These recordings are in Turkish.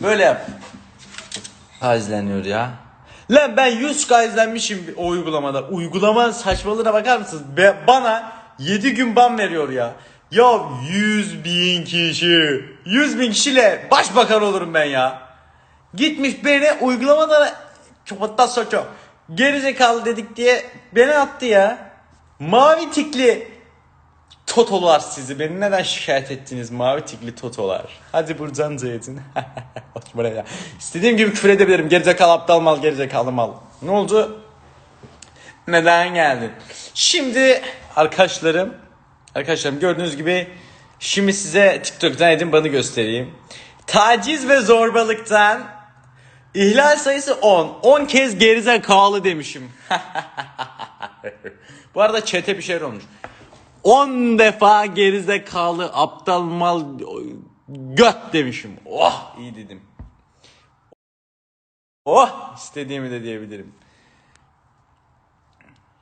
Böyle yap. Ha izleniyor ya. Lan ben 100k izlenmişim o uygulamada. Uygulama saçmalığına bakar mısınız? Be- bana 7 gün ban veriyor ya. Ya 100 bin kişi. 100 bin kişiyle başbakan olurum ben ya. Gitmiş beni uygulamada çopattan soço. Gerizekalı dedik diye beni attı ya. Mavi tikli Totolar sizi. Beni neden şikayet ettiniz mavi tikli totolar? Hadi buradan zeytin. Bak buraya. İstediğim gibi küfür edebilirim. Gerizekalı aptal mal gerizekalı mal. Ne oldu? Neden geldin? Şimdi arkadaşlarım Arkadaşlarım gördüğünüz gibi şimdi size TikTok'tan Edin Ban'ı göstereyim. Taciz ve zorbalıktan ihlal sayısı 10. 10 kez gerizekalı demişim. Bu arada çete bir şeyler olmuş. 10 defa gerizekalı aptal mal göt demişim. Oh iyi dedim. Oh istediğimi de diyebilirim.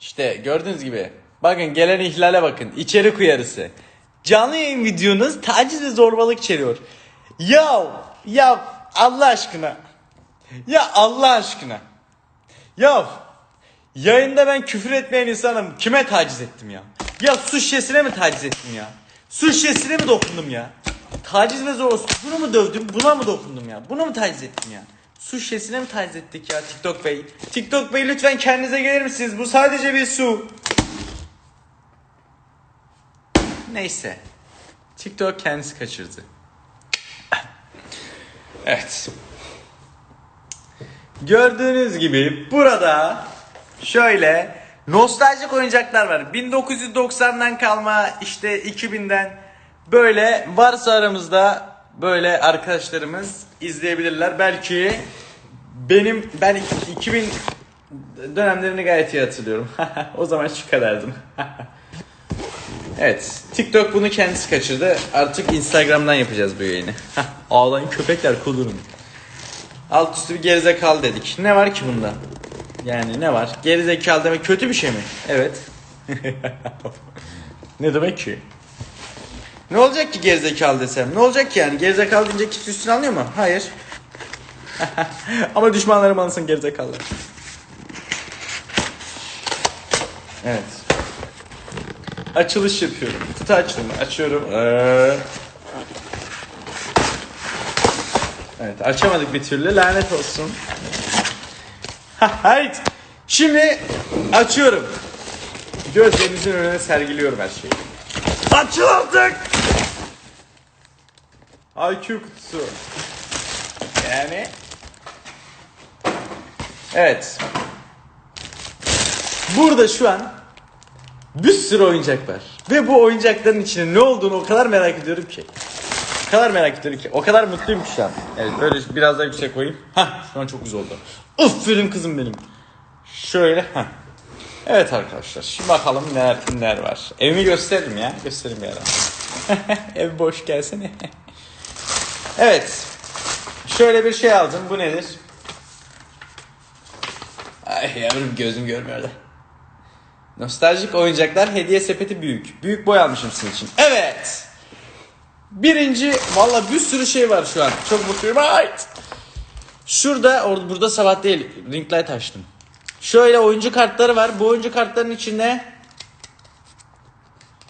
İşte gördüğünüz gibi. Bakın gelen ihlale bakın. İçerik uyarısı. Canlı yayın videonuz taciz ve zorbalık içeriyor. Ya ya Allah aşkına. Ya Allah aşkına. Ya yayında ben küfür etmeyen insanım. Kime taciz ettim ya? Ya su şişesine mi taciz ettim ya? Su şişesine mi dokundum ya? Taciz ve zorbalık. Bunu mu dövdüm? Buna mı dokundum ya? Bunu mu taciz ettim ya? Su şişesine mi taciz ettik ya TikTok Bey? TikTok Bey lütfen kendinize gelir misiniz? Bu sadece bir su. Neyse. TikTok kendisi kaçırdı. Evet. Gördüğünüz gibi burada şöyle nostaljik oyuncaklar var. 1990'dan kalma işte 2000'den böyle varsa aramızda böyle arkadaşlarımız izleyebilirler. Belki benim ben 2000 dönemlerini gayet iyi hatırlıyorum. o zaman şu kadardım. Evet. TikTok bunu kendisi kaçırdı. Artık Instagram'dan yapacağız bu yayını. Ağlayın köpekler kudurun. Alt üstü bir gerizekalı dedik. Ne var ki bunda? Yani ne var? Gerizekalı demek kötü bir şey mi? Evet. ne demek ki? Ne olacak ki gerizekalı desem? Ne olacak ki yani? Gerizekalı deyince kimse üstüne alıyor mu? Hayır. Ama düşmanlarım anlasın gerizekalı. Evet. Açılış yapıyorum. Kutu açılımı açıyorum. Ee... Evet açamadık bir türlü lanet olsun. Şimdi açıyorum. Gözlerinizin önüne sergiliyorum her şeyi. Açıl artık. IQ kutusu. Yani. Evet. Burada şu an bir sürü oyuncak var. Ve bu oyuncakların içinde ne olduğunu o kadar merak ediyorum ki. Kadar merak ediyorum ki. O kadar mutluyum ki şu an. Evet böyle biraz daha yüksek koyayım. Hah şu an çok güzel oldu. Aferin kızım benim. Şöyle. Hah. Evet arkadaşlar şimdi bakalım neler neler var. Evimi gösteririm ya. Gösteririm bir ara. Ev boş gelsene. evet. Şöyle bir şey aldım. Bu nedir? Ay yavrum gözüm görmüyor da. Nostaljik oyuncaklar hediye sepeti büyük. Büyük boy almışım sizin için. Evet. Birinci valla bir sürü şey var şu an. Çok mutluyum. Ay. Şurada orada burada sabah değil. Ring light açtım. Şöyle oyuncu kartları var. Bu oyuncu kartların içinde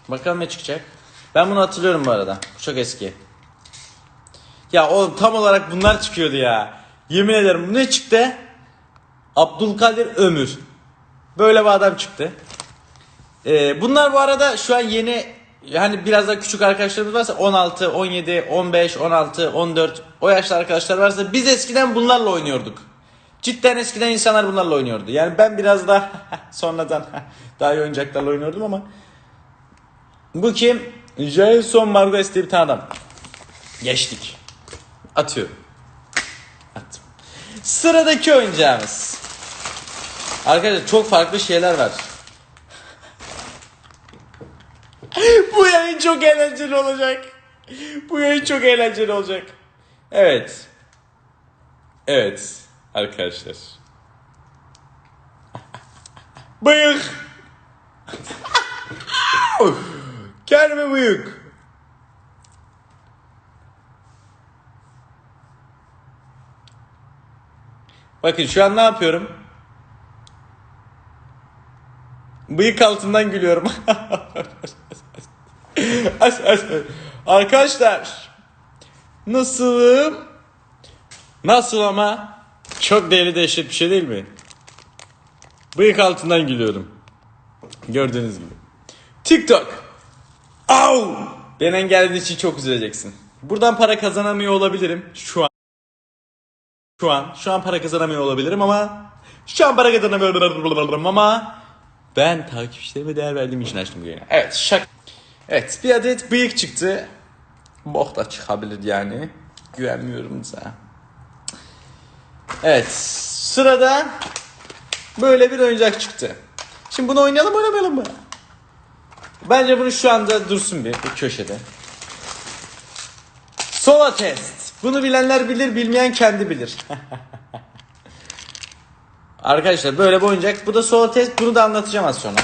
Bakalım ne çıkacak. Ben bunu hatırlıyorum bu arada. Bu çok eski. Ya oğlum tam olarak bunlar çıkıyordu ya. Yemin ederim bu ne çıktı? Abdülkadir Ömür. Böyle bir adam çıktı. Ee, bunlar bu arada şu an yeni yani biraz daha küçük arkadaşlarımız varsa 16, 17, 15, 16, 14 o yaşlı arkadaşlar varsa biz eskiden bunlarla oynuyorduk. Cidden eskiden insanlar bunlarla oynuyordu. Yani ben biraz daha sonradan daha iyi oyuncaklarla oynuyordum ama bu kim? Jason Margues diye bir tane adam. Geçtik. Atıyorum. Attım. Sıradaki oyuncağımız. Arkadaşlar çok farklı şeyler var. Çok eğlenceli olacak. Bu yayın çok eğlenceli olacak. Evet. Evet arkadaşlar. Bıyık. Kendime bıyık. Bakın şu an ne yapıyorum? Bıyık altından gülüyorum. Arkadaşlar. Nasılım? Nasıl ama? Çok değerli dehşet bir şey değil mi? Bıyık altından gülüyorum. Gördüğünüz gibi. TikTok. Au! Beni engellediğin için çok üzüleceksin. Buradan para kazanamıyor olabilirim şu an. Şu an, şu an para kazanamıyor olabilirim ama şu an para kazanamıyorum ama ben takipçilerime değer verdiğim için açtım bu yayını. Evet, şak. Evet, bir adet bıyık çıktı. Bok da çıkabilir yani. Güvenmiyorum sana. Evet, sırada böyle bir oyuncak çıktı. Şimdi bunu oynayalım oynamayalım mı? Bence bunu şu anda dursun bir, bir köşede. Sola test. Bunu bilenler bilir, bilmeyen kendi bilir. Arkadaşlar böyle bir oyuncak. Bu da sola test. Bunu da anlatacağım az sonra.